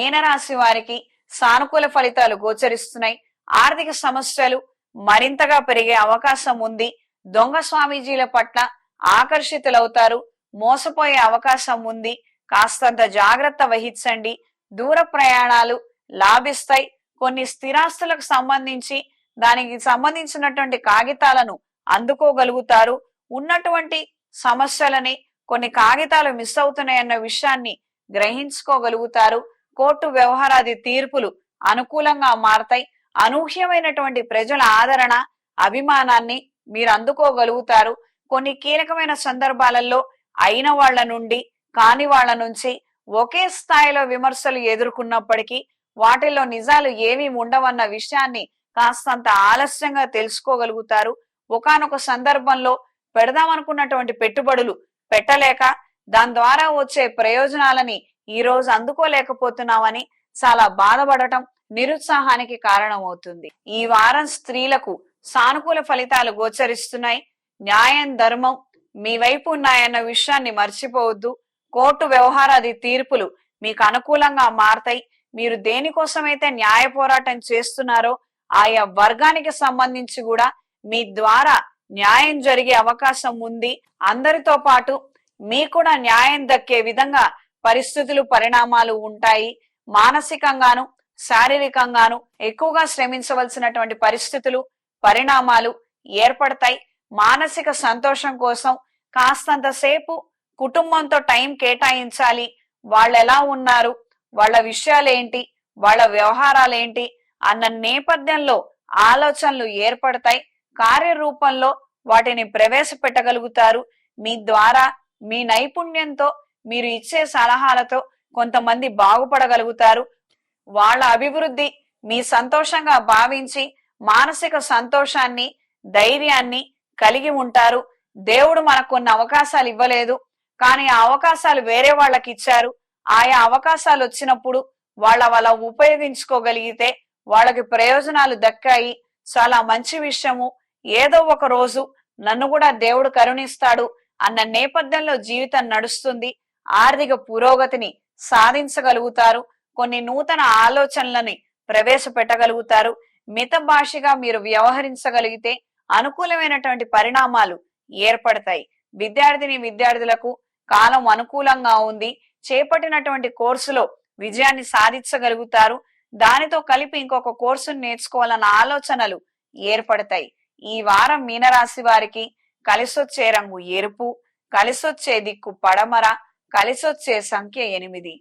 మీనరాశి వారికి సానుకూల ఫలితాలు గోచరిస్తున్నాయి. ఆర్థిక సమస్యలు మరింతగా పెరిగే అవకాశం ఉంది. దొంగ స్వామీజీల పట్ల ఆకర్షితులవుతారు. మోసపోయే అవకాశం ఉంది. కాస్తంత జాగ్రత్త వహించండి. దూర ప్రయాణాలు లాభిస్తాయి. కొన్ని స్థిరాస్తులకు సంబంధించి దానికి సంబంధించినటువంటి కాగితాలను అందుకోగలుగుతారు. ఉన్నటువంటి సమస్యలని కొన్ని కాగితాలు మిస్ అవుతున్నాయన్న విషయాన్ని గ్రహించుకోగలుగుతారు. కోర్టు వ్యవహారాది తీర్పులు అనుకూలంగా మారతాయి. అనూహ్యమైనటువంటి ప్రజల ఆదరణ అభిమానాన్ని మీరు అందుకోగలుగుతారు. కొన్ని కీలకమైన సందర్భాలలో అయిన వాళ్ళ నుండి కాని వాళ్ళ నుంచి ఒకే స్థాయిలో విమర్శలు ఎదుర్కొన్నప్పటికీ వాటిల్లో నిజాలు ఏమీ ఉండవన్న విషయాన్ని కాస్తంత ఆలస్యంగా తెలుసుకోగలుగుతారు. ఒకానొక సందర్భంలో పెడదామనుకున్నటువంటి పెట్టుబడులు పెట్టలేక దాని ద్వారా వచ్చే ప్రయోజనాలని ఈ రోజు అందుకోలేకపోతున్నామని చాలా బాధపడటం నిరుత్సాహానికి కారణమవుతుంది. ఈ వారం స్త్రీలకు సానుకూల ఫలితాలు గోచరిస్తున్నాయి. న్యాయం ధర్మం మీ వైపు ఉన్నాయన్న విషయాన్ని మర్చిపోవద్దు. కోర్టు వ్యవహారాది తీర్పులు మీకు అనుకూలంగా మారతాయి. మీరు దేనికోసమైతే న్యాయ పోరాటం చేస్తున్నారో ఆయా వర్గానికి సంబంధించి కూడా మీ ద్వారా న్యాయం జరిగే అవకాశం ఉంది. అందరితో పాటు మీకు కూడా న్యాయం దక్కే విధంగా పరిస్థితులు పరిణామాలు ఉంటాయి. మానసికంగాను శారీరకంగాను ఎక్కువగా శ్రమించవలసినటువంటి పరిస్థితులు పరిణామాలు ఏర్పడతాయి. మానసిక సంతోషం కోసం కాస్తంత సేపు కుటుంబంతో టైం కేటాయించాలి. వాళ్ళు ఎలా ఉన్నారు? వాళ్ళ విషయాలేంటి? వాళ్ళ వ్యవహారాలేంటి? అన్న నేపథ్యంలో ఆలోచనలు ఏర్పడతాయి. కార్యరూపంలో వాటిని ప్రవేశపెట్టగలుగుతారు. మీ ద్వారా మీ నైపుణ్యంతో మీరు ఇచ్చే సలహాలతో కొంతమంది బాగుపడగలుగుతారు. వాళ్ళ అభివృద్ధి మీ సంతోషంగా భావించి మానసిక సంతోషాన్ని ధైర్యాన్ని కలిగి ఉంటారు. దేవుడు మనకు కొన్ని అవకాశాలు ఇవ్వలేదు. కానీ ఆ అవకాశాలు వేరే వాళ్ళకి ఇచ్చారు. ఆయా అవకాశాలు వచ్చినప్పుడు వాళ్ళ వాళ్ళ ఉపయోగించుకోగలిగితే వాళ్ళకి ప్రయోజనాలు దక్కాయి. చాలా మంచి విషయము. ఏదో ఒక రోజు నన్ను కూడా దేవుడు కరుణిస్తాడు అన్న నేపథ్యంలో జీవితం నడుస్తుంది. ఆర్థిక పురోగతిని సాధించగలుగుతారు. కొన్ని నూతన ఆలోచనలని ప్రవేశపెట్టగలుగుతారు. మిత భాషగా మీరు వ్యవహరించగలిగితే అనుకూలమైనటువంటి పరిణామాలు ఏర్పడతాయి. విద్యార్థిని విద్యార్థులకు కాలం అనుకూలంగా ఉంది. చేపట్టినటువంటి కోర్సులో విజయాన్ని సాధించగలుగుతారు. దానితో కలిపి ఇంకొక కోర్సును నేర్చుకోవాలన్న ఆలోచనలు ఏర్పడతాయి. ఈ వారం మీనరాశి వారికి కలిసొచ్చే రంగు ఎరుపు కలిసొచ్చే దిక్కు పడమర కలిసొచ్చే సంఖ్య ఎనిమిది.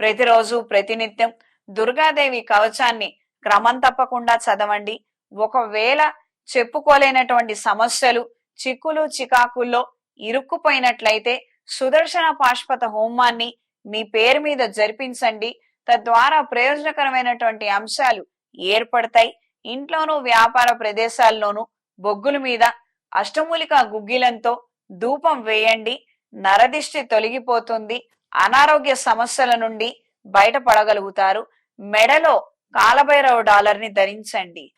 ప్రతిరోజు ప్రతినిత్యం దుర్గాదేవి కవచాన్ని క్రమం తప్పకుండా చదవండి. ఒకవేళ చెప్పుకోలేనటువంటి సమస్యలు చిక్కులు చికాకుల్లో ఇరుక్కుపోయినట్లయితే సుదర్శన పాష్పత హోమాన్ని మీ పేరు మీద జరిపించండి. తద్వారా ప్రయోజనకరమైనటువంటి అంశాలు ఏర్పడతాయి. ఇంట్లోనూ వ్యాపార ప్రదేశాల్లోనూ బొగ్గుల మీద అష్టమూలిక గుగ్గిలంతో ధూపం వేయండి. నరదిష్టి తొలగిపోతుంది. అనారోగ్య సమస్యల నుండి బయటపడగలుగుతారు. మెడలో కాలభైరవ డాలర్ని ధరించండి.